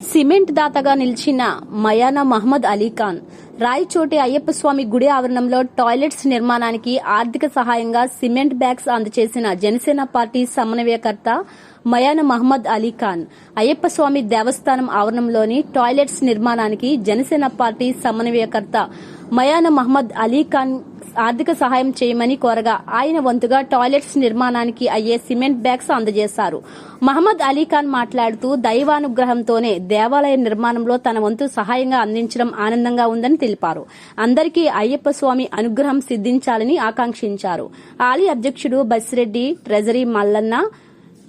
Cement దాతగా నిలిచిన మయానా మహమ్మద్ అలీఖాన్ రాయచోటి అయ్యప్ప స్వామి గుడి ఆవరణంలో టాయిలెట్స్ నిర్మాణానికి ఆర్థిక సహాయంగా సిమెంట్ బ్యాగ్స్ అందజేసిన జనసేన పార్టీ సమన్వయకర్త మయాన మహమ్మద్ అలీఖాన్ అయ్యప్ప స్వామి దేవస్థానం ఆవరణంలోని టాయిలెట్స్ నిర్మాణానికి జనసేన పార్టీ సమన్వయకర్త మయాన మహమ్మద్ అలీఖాన్ ఆర్థిక సహాయం చేయమని కోరగా ఆయన వంతుగా టాయిలెట్స్ నిర్మాణానికి అయ్యే సిమెంట్ బ్యాగ్స్ అందజేశారు. మహమ్మద్ అలీఖాన్ మాట్లాడుతూ దైవానుగ్రహంతోనే దేవాలయ నిర్మాణంలో తన వంతు సహాయంగా అందించడం ఆనందంగా ఉందని తెలిపారు. అందరికీ అయ్యప్ప స్వామి అనుగ్రహం సిద్ధించాలని ఆకాంక్షించారు. ఆలయ అధ్యక్షుడు Basireddy treasury Mallanna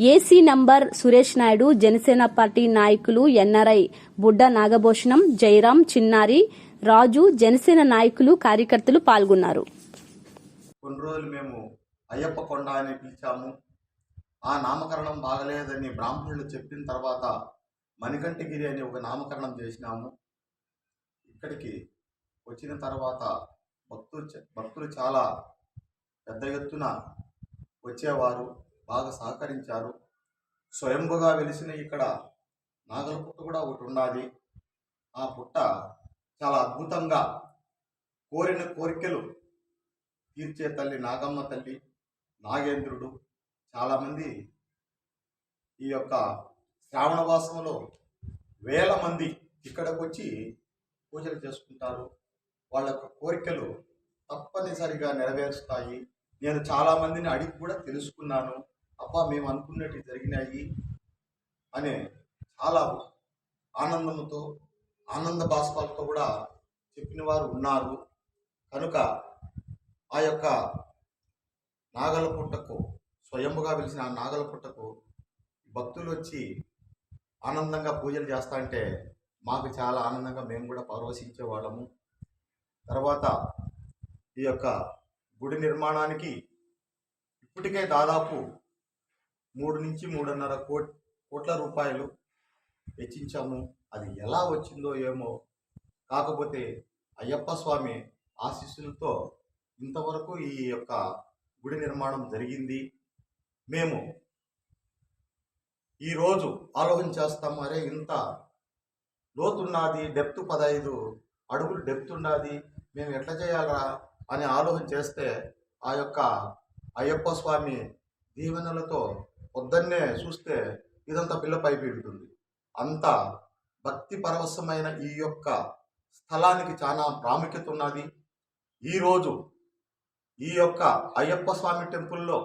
AC number Suresh Naidu Janasena party నాయకులు ఎన్ఆర్ఐ బుడ్డ నాగభూషణం జయరాం చిన్నారి రాజు జనసేన నాయకులు కార్యకర్తలు పాల్గొన్నారు. కొన్ని రోజులు మేము అయ్యప్ప కొండ అని పిలిచాము. ఆ నామకరణం బాగలేదని బ్రాహ్మణులు చెప్పిన తర్వాత మణికంఠగిరి అని ఒక నామకరణం చేసినాము. ఇక్కడికి వచ్చిన తర్వాత భక్తులు భక్తులు చాలా పెద్ద ఎత్తున వచ్చేవారు బాగా సహకరించారు. స్వయంభుగా వెలిసిన ఇక్కడ నాగల పుట్ట కూడా ఒకటి ఉన్నది ఆ పుట్ట చాలా అద్భుతంగా కోరిన కోరికలు తీర్చే తల్లి నాగమ్మ తల్లి నాగేంద్రుడు చాలామంది ఈ యొక్క శ్రావణవాసంలో వేల మంది ఇక్కడికి వచ్చి పూజలు చేసుకుంటారు. వాళ్ళ యొక్క కోరికలు తప్పనిసరిగా నెరవేరుస్తాయి. నేను చాలా మందిని అడిగి కూడా తెలుసుకున్నాను. అబ్బా మేము అనుకున్నట్టు జరిగినాయి అనే చాలా ఆనందంతో ఆనంద భాస్పాలతో కూడా చెప్పిన వారు ఉన్నారు. కనుక ఆ యొక్క నాగల పుట్టకు స్వయంగా వెలిసిన ఆ నాగల పుట్టకు భక్తులు వచ్చి ఆనందంగా పూజలు చేస్తా అంటే మాకు చాలా ఆనందంగా మేము కూడా పరవశించే వాళ్ళము. తర్వాత ఈ యొక్క గుడి నిర్మాణానికి ఇప్పటికే దాదాపు మూడు నుంచి మూడున్నర కోట్ కోట్ల రూపాయలు వెచ్చించాము. అది ఎలా వచ్చిందో ఏమో కాకపోతే అయ్యప్ప స్వామి ఆశీస్సులతో ఇంతవరకు ఈ యొక్క గుడి నిర్మాణం జరిగింది. మేము ఈరోజు ఆలోచన చేస్తాం అరే ఇంత లోతున్నది డెప్త్ పదహైదు అడుగులు డెప్త్ ఉన్నది మేము ఎట్లా చేయాలరా? అని ఆలోచన చేస్తే ఆ యొక్క అయ్యప్ప స్వామి దీవెనలతో పొద్దున్నే చూస్తే ఇదంతా పిల్ల పైపెడుతుంది అంత భక్తి పరవశమైన ఈ యొక్క స్థలానికి చాలా ప్రాముఖ్యత ఉన్నది. ఈరోజు ఈ యొక్క అయ్యప్ప స్వామి టెంపుల్లో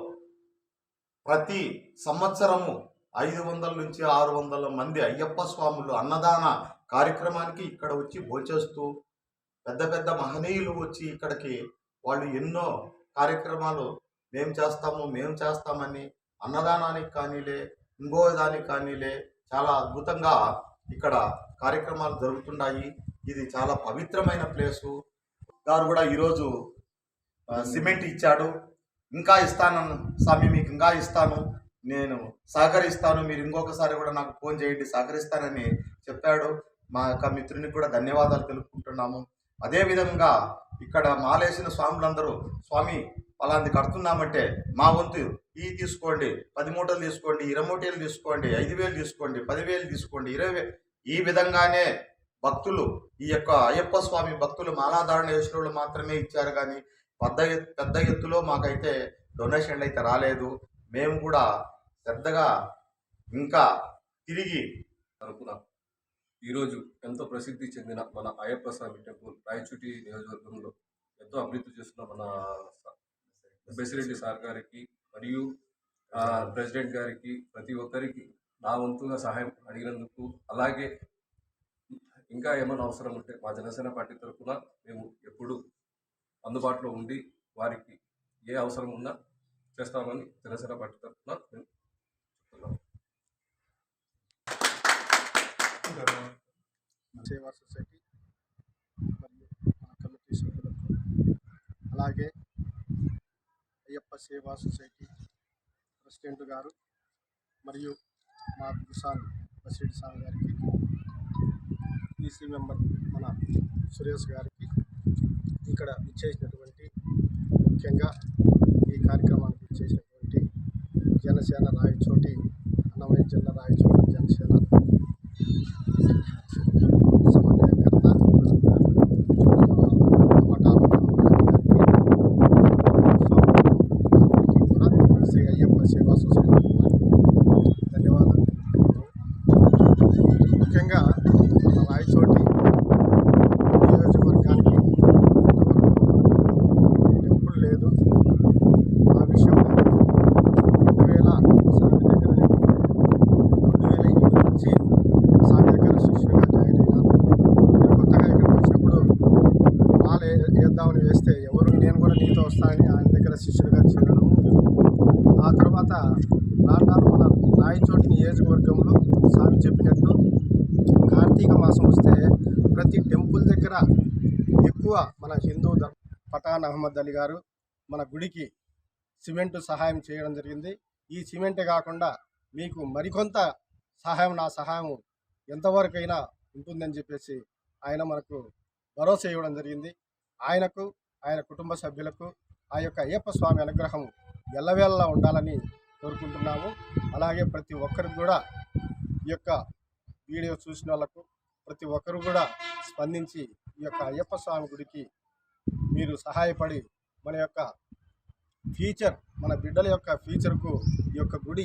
ప్రతి సంవత్సరము ఐదు వందల నుంచి ఆరు వందల మంది అయ్యప్ప స్వాములు అన్నదాన కార్యక్రమానికి ఇక్కడ వచ్చి భోంచేస్తూ పెద్ద పెద్ద మహనీయులు వచ్చి ఇక్కడికి వాళ్ళు ఎన్నో కార్యక్రమాలు మేము చేస్తాము మేము చేస్తామని అన్నదానానికి కానీలే ఇంకో దానికి కానీలే చాలా అద్భుతంగా ఇక్కడ కార్యక్రమాలు జరుగుతున్నాయి ఇది చాలా పవిత్రమైన ప్లేసు. గారు కూడా ఈరోజు సిమెంట్ ఇచ్చాడు. ఇంకా ఇస్తాను స్వామి మీకు ఇంకా ఇస్తాను. నేను సహకరిస్తాను. మీరు ఇంకొకసారి కూడా నాకు ఫోన్ చేయండి సహకరిస్తానని చెప్పాడు. మా యొక్క మిత్రునికి కూడా ధన్యవాదాలు తెలుపుకుంటున్నాము. అదేవిధంగా ఇక్కడ మాలేసిన స్వాములందరూ స్వామి అలాంటి కడుతున్నామంటే మా వంతు ఈ తీసుకోండి పది మూటలు తీసుకోండి ఇరవై మూటలు తీసుకోండి ఐదు వేలు తీసుకోండి పదివేలు తీసుకోండి ఇరవై ఈ విధంగానే భక్తులు ఈ యొక్క అయ్యప్ప స్వామి భక్తులు మాలాధారణ చేసిన వాళ్ళు మాత్రమే ఇచ్చారు కానీ పెద్ద పెద్ద ఎత్తులో మాకైతే డొనేషన్లు అయితే రాలేదు. మేము కూడా శ్రద్ధగా ఇంకా తిరిగి తరపున ఈరోజు ఎంతో ప్రసిద్ధి చెందిన మన అయ్యప్ప స్వామి టెంపుల్ రాయచూటి నియోజకవర్గంలో ఎంతో అభివృద్ధి చేస్తున్న మన బెసిరెడ్డి సార్ గారికి మరియు ప్రెసిడెంట్ గారికి ప్రతి ఒక్కరికి నా వంతుగా సహాయం అడిగినందుకు అలాగే ఇంకా ఏమైనా అవసరం ఉంటే మా జనసేన పార్టీ తరఫున మేము ఎప్పుడు అందుబాటులో ఉండి వారికి ఏ అవసరం ఉన్నా చేస్తామని జనసేన పార్టీ తరఫున మేము చెప్తున్నాం సేవా సొసైటీ మరియు మన కమిటీ సభ్యులకు అలాగే అయ్యప్ప సేవా సొసైటీ ప్రెసిడెంట్ గారు మరియు మా గుసాన్ బసిరెడ్డి సార్ గారికి ఈసీ మెంబర్ మన సురేష్ గారికి ఇక్కడ ఇచ్చేసినటువంటి ముఖ్యంగా ఈ కార్యక్రమానికి ఇచ్చేసినటువంటి జనసేన రాయచోటి అన్నమయ్య జిల్లా రాయచోటి జనసేన ముఖ్యంగా మఠాలు కూడా శ్రీ అయ్యప్ప సేవా సొసైటీ ధన్యవాదాలు ముఖ్యంగా మన రాయచోటి నియోజకవర్గానికి ఇంతవరకు టెంపుల్ లేదు ఆ విషయంలో రెండు వేల స్వామి దగ్గర నేను రెండు వేల ఏడు నుంచి స్వామి దగ్గర శిష్యుడిగా జాయిన్ అయినా నేను కొత్తగా ఇక్కడికి వచ్చినప్పుడు మాల ఏ- వేద్దామని వేస్తే ఎవరు నేను కూడా నీతో వస్తానని ఆయన దగ్గర శిష్యుడిగా చేరడం ఆ తర్వాత రాను రాను మన రాయచోటి నియోజకవర్గంలో స్వామి చెప్పినట్లు కార్తీక మాసం వస్తే ప్రతి టెంపుల్ దగ్గర ఎక్కువ మన హిందూ ధర్మ పఠాన్ అహ్మద్ అలీ గారు మన గుడికి సిమెంట్ సహాయం చేయడం జరిగింది. ఈ సిమెంటే కాకుండా మీకు మరికొంత సహాయం నా సహాయం ఎంతవరకైనా ఉంటుందని చెప్పేసి ఆయన మనకు భరోసా ఇవ్వడం జరిగింది. ఆయనకు ఆయన కుటుంబ సభ్యులకు ఆ యొక్క అయ్యప్ప స్వామి అనుగ్రహం ఎల్లవేళలా ఉండాలని కోరుకుంటున్నాము. అలాగే ప్రతి ఒక్కరికి కూడా ఈ యొక్క వీడియో చూసిన వాళ్ళకు ప్రతి ఒక్కరు కూడా స్పందించి ఈ యొక్క అయ్యప్ప స్వామి గుడికి మీరు సహాయపడి మన యొక్క ఫ్యూచర్ మన బిడ్డల యొక్క ఫ్యూచర్కు ఈ యొక్క గుడి